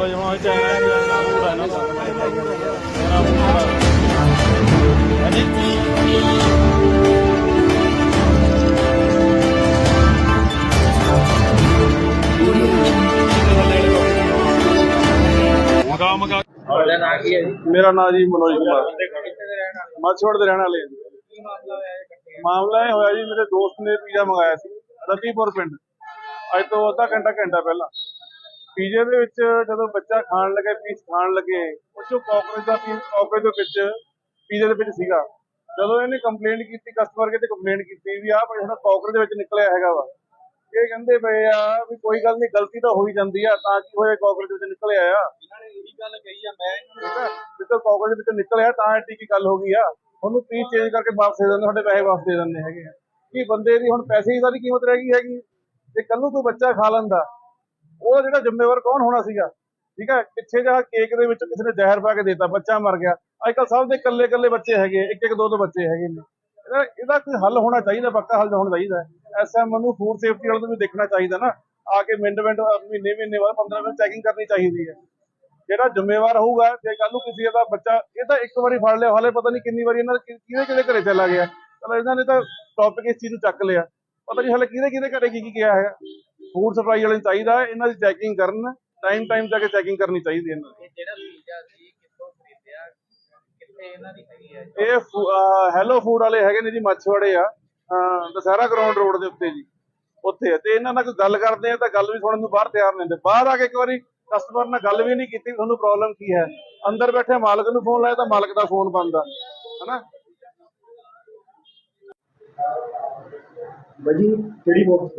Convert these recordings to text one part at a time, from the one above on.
ਥੋੜਾ ਜਿਹਾ ਹੁਣ ਚਾਈਨਾ ਚਾਈਨਾ ਫੂਡ ਨਾ ਮੇਰਾ ਮਗਾ ਮਗਾ ਤੁਹਾਡਾ ਨਾਂ ਕੀ ਹੈ ਜੀ ਮੇਰਾ ਨਾਮ ਜੀ ਮਨੋਜ ਕੁਮਾਰ। ਮੱਛੋੜ ਦੇ ਰਹਿਣ ਵਾਲੇ ਦੇ ਰਹਿਣ ਵਾਲੇ ਹਾਂ ਜੀ। ਕੀ ਮਾਮਲਾ ਹੋਇਆ ਇਹ ਇਕੱਠੇ ਮਾਮਲਾ ਇਹ ਹੋਇਆ ਜੀ, ਮੇਰੇ ਦੋਸਤ ਨੇ ਪੀਜ਼ਾ ਮੰਗਾਇਆ ਸੀ, ਰਤੀਪੁਰ ਪਿੰਡ। ਅੱਜ ਤੋਂ ਅੱਧਾ ਘੰਟਾ ਘੰਟਾ ਪਹਿਲਾਂ। ਪੀਜ਼ੇ ਦੇ ਵਿੱਚ ਜਦੋਂ ਬੱਚਾ ਖਾਣ ਲੱਗੇ, ਪੀਸ ਖਾਣ ਲੱਗੇ ਉਹ ਚੋਂ ਕਾਕਰੋਚ ਦਾ ਪੀਸ ਕਾਕਰੋਚ ਦੇ ਵਿੱਚ, ਪੀਜ਼ੇ ਦੇ ਵਿੱਚ ਸੀਗਾ। ਜਦੋਂ ਇਹਨੇ ਕੰਪਲੇਂਟ ਕੀਤੀ ਕਸਟਮਰ ਕੇ ਤੇ ਕੰਪਲੇਂਟ ਕੀਤੀ ਵੀ ਆਹ ਭਾਈ ਸਾਡਾ ਕਾਕਰੋਚ ਦੇ ਵਿੱਚ ਨਿਕਲਿਆ ਹੈਗਾ ਵਾ। ਇਹ ਕਹਿੰਦੇ ਪਏ ਆ ਵੀ ਕੋਈ ਗੱਲ ਨਹੀਂ, ਗਲਤੀ ਤਾਂ ਹੋਈ ਜਾਂਦੀ ਆ, ਤਾਂ ਕੀ ਹੋਇਆ ਕਾਕਰੋਚ ਵਿੱਚ ਨਿਕਲਿਆ ਆ? ਇਹਨਾਂ ਨੇ ਇਹੀ ਗੱਲ ਕਹੀ ਆ, ਮੈਂ ਇਹਨਾਂ ਠੀਕ ਹੈ ਜਿੱਦੋਂ ਕਾਕਰੋਚ ਵਿੱਚ ਨਿਕਲਿਆ ਤਾਂ ਐਡੀ ਕੀ ਗੱਲ ਹੋ ਗਈ ਆ? ਉਹਨੂੰ ਪੀਸ ਚੇਂਜ ਕਰਕੇ ਵਾਪਸ ਦੇ ਦਿੰਦੇ ਤੁਹਾਡੇ ਪੈਸੇ ਵਾਪਸ ਦੇ ਦਿੰਦੇ ਹੈਗੇ ਆ। ਕੀ ਬੰਦੇ ਦੀ ਹੁਣ ਪੈਸੇ ਦੀ ਸਾਰੀ ਕੀਮਤ ਰਹਿ ਗਈ ਹੈਗੀ? ਜੇ ਕੱਲ ਨੂੰ ਕੋਈ ਬੱਚਾ ਖਾ ਲੈਂਦਾ ਉਹਦਾ ਜਿਹੜਾ ਜ਼ਿੰਮੇਵਾਰ ਕੌਣ ਹੋਣਾ ਸੀਗਾ? ਠੀਕ ਹੈ ਪਿੱਛੇ ਜਾ ਕੇਕ ਦੇ ਵਿੱਚ ਕਿਸੇ ਨੇ ਜ਼ਹਿਰ ਪਾ ਕੇ ਦਿੱਤਾ, ਬੱਚਾ ਮਰ ਗਿਆ। ਅੱਜ ਕੱਲ ਸਭ ਦੇ ਇਕੱਲੇ ਇਕੱਲੇ ਬੱਚੇ ਹੈਗੇ ਇੱਕ ਇੱਕ ਦੋ ਦੋ ਬੱਚੇ ਹੈਗੇ ਨੇ। ਇਹਦਾ ਕੋਈ ਹੱਲ ਹੋਣਾ ਚਾਹੀਦਾ, ਪੱਕਾ ਹੱਲ ਹੋਣਾ ਚਾਹੀਦਾ। ਐਸਐਮ ਨੂੰ ਫੂਡ ਸੇਫਟੀ ਵਾਲੇ ਨੂੰ ਵੀ ਦੇਖਣਾ ਚਾਹੀਦਾ ਨਾ। ਆ ਕੇ ਮਿੰਟ ਮਿੰਟ ਮਹੀਨੇ ਮਹੀਨੇ ਬਾਅਦ 15 ਮਿੰਟ ਚੈਕਿੰਗ ਕਰਨੀ ਚਾਹੀਦੀ ਹੈ। ਜਿਹੜਾ ਜ਼ਿੰਮੇਵਾਰ ਹੋਊਗਾ, ਜੇ ਕੱਲ ਨੂੰ ਕਿਸੇ ਦਾ ਬੱਚਾ, ਇਹ ਤਾਂ ਇੱਕ ਵਾਰੀ ਫੜ ਲਿਆ, ਹਾਲੇ ਪਤਾ ਨਹੀਂ ਕਿੰਨੀ ਵਾਰੀ ਇਹਨਾਂ ਦੇ ਕਿਹਦੇ ਕਿਹਦੇ ਘਰੇ ਚਲਾ ਗਿਆ। ਚਲੋ, ਇਹਨਾਂ ਨੇ ਤਾਂ ਟੌਪਿਕ ਇਸ ਚੀਜ਼ ਨੂੰ ਚੱਕ ਲਿਆ। ਪਤਾ ਨਹੀਂ ਹਾਲੇ ਕਿਹਦੇ ਕਿਹਦੇ ਘਰੇ ਕੀ ਕੀ ਗਿਆ ਹੈਗਾ। ਫੂਡ ਸਪਲਾਈ ਵਾਲੇ ਨੂੰ ਚਾਹੀਦਾ ਹੈ, ਇਹਨਾਂ ਦੀ ਚੈਕਿੰਗ ਕਰਨ ਟਾਈਮ ਟਾਈਮ ਜਾ ਕੇ ਚੈਕਿੰਗ ਕਰਨੀ ਚਾਹੀਦੀ ਇਹਨਾਂ ਦੀ। ਇਹ ਜਿਹੜਾ ਪੀਜ਼ਾ ਸੀ ਕਿੱਥੋਂ ਖਰੀਦਿਆ? ਕਿੱਥੇ ਇਹਨਾਂ ਦੀ ਹੈਗੀ ਹੈ? ਇਹ ਹੈਲੋ ਫੂਡ ਵਾਲੇ ਹੈਗੇ ਨੇ ਜੀ ਮੱਛਵਾੜੇ ਆ। ਦਸਹਿਰਾ ਗਰਾਊਂਡ ਰੋਡ ਦੇ ਉੱਤੇ ਜੀ ਉੱਥੇ ਤੇ ਇਹਨਾਂ ਨਾਲ ਕੋਈ ਗੱਲ ਕਰਦੇ ਆ ਤਾਂ ਗੱਲ ਵੀ ਸੁਣਨ ਨੂੰ ਬਾਹਰ ਤਿਆਰ ਨਹੀਂ ਹੁੰਦੇ। ਬਾਹਰ ਆ ਕੇ ਇੱਕ ਵਾਰੀ ਕਸਟਮਰ ਨਾਲ ਗੱਲ ਵੀ ਨਹੀਂ ਕੀਤੀ ਤੁਹਾਨੂੰ ਪ੍ਰੋਬਲਮ ਕੀ ਹੈ? ਅੰਦਰ ਬੈਠੇ ਮਾਲਕ ਨੂੰ ਫੋਨ ਲਾਇਆ ਤਾਂ ਮਾਲਕ ਦਾ ਫੋਨ ਬੰਦ ਆ। ਹਨਾ? ਬਾਜੀ ਕਿਹੜੀ ਬੋਕਸ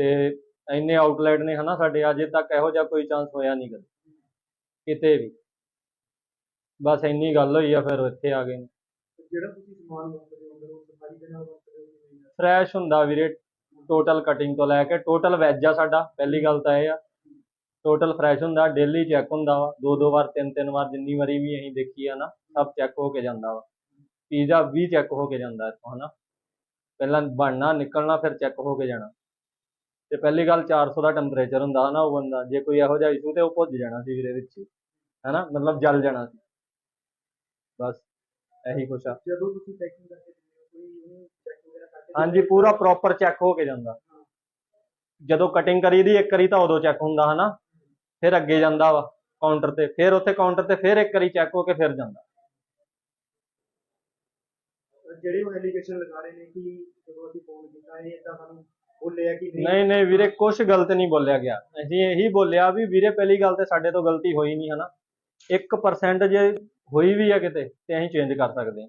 ਤੇ ਇੰਨੇ ਆਊਟਲੈਟ ਨੇ ਹਨਾ ਸਾਡੇ ਅਜੇ ਤੱਕ ਇਹੋ ਜਿਹਾ ਕੋਈ ਚਾਂਸ ਹੋਇਆ ਨਹੀਂ ਕਦੇ। ਕਿਤੇ ਵੀ। ਬਸ ਇੰਨੀ ਗੱਲ ਹੋਈ ਆ ਫਿਰ ਇੱਥੇ ਆ ਗਏ। ਨੇ ਜਿਹੜਾ ਤੁਸੀਂ ਸਮਾਨ ਵਰਤਦੇ ਹੋ ਉਹ ਸਫ਼ਾਈ ਦੇ ਨਾਲ ਵਰਤਦੇ ਹੋ ਕਿ ਨਹੀਂ? ਫਰੈਸ਼ ਹੁੰਦਾ ਵੀਰੇ ਟੋਟਲ ਕਟਿੰਗ ਤੋਂ ਲੈ ਕੇ ਟੋਟਲ ਵੈਜ ਆ ਸਾਡਾ ਪਹਿਲੀ ਗੱਲ ਤਾਂ ਇਹ ਆ। ਟੋਟਲ ਫਰੈਸ਼ ਹੁੰਦਾ ਡੇਲੀ ਚੈੱਕ ਹੁੰਦਾ ਵਾ। ਦੋ ਦੋ ਵਾਰ ਤਿੰਨ ਤਿੰਨ ਵਾਰ ਜਿੰਨੀ ਵਾਰੀ ਵੀ ਅਸੀਂ ਦੇਖੀ ਆ ਨਾ ਸਭ ਚੈੱਕ ਹੋ ਕੇ ਜਾਂਦਾ ਵਾ। ਪੀਜ਼ਾ ਵੀ ਚੈੱਕ ਹੋ ਕੇ ਜਾਂਦਾ ਇੱਥੋਂ ਹਨਾ। ਪਹਿਲਾਂ ਬਣਨਾ ਨਿਕਲਣਾ ਫਿਰ ਚੈੱਕ ਹੋ ਕੇ ਜਾਣਾ। ਤੇ ਪਹਿਲੀ ਗੱਲ 400 ਦਾ ਟੈਂਪਰੇਚਰ ਹੁੰਦਾ ਹਨਾ ਉਹ ਬੰਦਾ ਜੇ ਕੋਈ ਇਹੋ ਜਿਹਾ ਇਸ਼ੂ ਤੇ ਉਹ ਭੁੱਜ ਜਾਣਾ ਸੀ ਵੀਰੇ ਵਿੱਚ ਹਨਾ? ਮਤਲਬ ਜਲ ਜਾਣਾ ਸੀ। ਬਸ ਇਹੀ ਕੁਛ ਆ। ਜਦੋਂ ਤੁਸੀਂ ਪੈਕਿੰਗ ਕਰਕੇ ਕੋਈ ਚੈੱਕ ਵਗੈਰਾ ਕਰਕੇ ਹਾਂਜੀ ਪੂਰਾ ਪ੍ਰੋਪਰ ਚੈੱਕ ਹੋ ਕੇ ਜਾਂਦਾ। ਜਦੋਂ ਕਟਿੰਗ ਕਰੀਦੀ ਇੱਕ ਵਾਰੀ ਤਾਂ ਉਦੋਂ ਚੈੱਕ ਹੁੰਦਾ ਹਨਾ? ਫਿਰ ਅੱਗੇ ਜਾਂਦਾ ਵਾ ਕਾਊਂਟਰ ਤੇ। ਫਿਰ ਉੱਥੇ ਕਾਊਂਟਰ ਤੇ ਫਿਰ ਇੱਕ ਵਾਰੀ ਚੈੱਕ ਹੋ ਕੇ ਫਿਰ ਜਾਂਦਾ। ਜਿਹੜੇ ਉਹ ਐਲੀਗੇਸ਼ਨ ਲਗਾ ਰਹੇ ਨੇ ਕਿ ਜਦੋਂ ਅਸੀਂ ਫੋਨ ਕੀਤਾ ਇਹ ਇਦਾਂ ਸਾਨੂੰ ਬੋਲਿਆ ਕਿ ਨਹੀਂ? ਨਹੀਂ ਨਹੀਂ ਵੀਰੇ ਕੁਝ ਗਲਤ ਨਹੀਂ ਬੋਲਿਆ ਗਿਆ। ਅਸੀਂ ਇਹੀ ਬੋਲਿਆ ਵੀ ਵੀਰੇ ਪਹਿਲੀ ਗੱਲ ਤੇ ਸਾਡੇ ਤੋਂ ਗਲਤੀ ਹੋਈ ਨਹੀਂ ਹਨਾ? 1% ਜੇ ਹੋਈ ਵੀ ਆ ਕਿਤੇ ਤੇ ਅਸੀਂ ਚੇਂਜ ਕਰ ਸਕਦੇ ਹਾਂ.